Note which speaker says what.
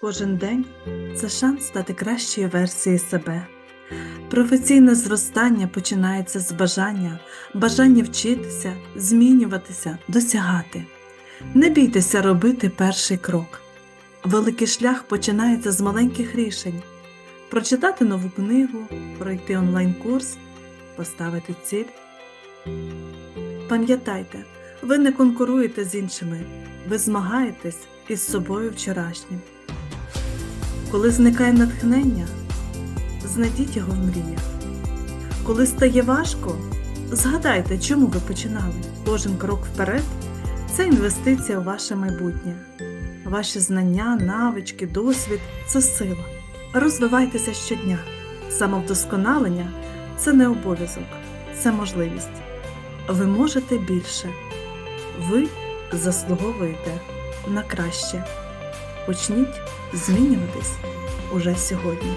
Speaker 1: Кожен день це шанс стати кращою версією себе. Професійне зростання починається з бажання, бажання вчитися, змінюватися, досягати. Не бійтеся робити перший крок. Великий шлях починається з маленьких рішень: прочитати нову книгу, пройти онлайн-курс, поставити ціль. Пам'ятайте, ви не конкуруєте з іншими, ви змагаєтесь із собою вчорашнім. Коли зникає натхнення, знайдіть його в мріях. Коли стає важко, згадайте, чому ви починали. Кожен крок вперед це інвестиція у ваше майбутнє. Ваші знання, навички, досвід це сила. Розвивайтеся щодня. Самовдосконалення це не обов'язок, це можливість. Ви можете більше. Ви заслуговуєте на краще. Почніть змінюватись уже сьогодні.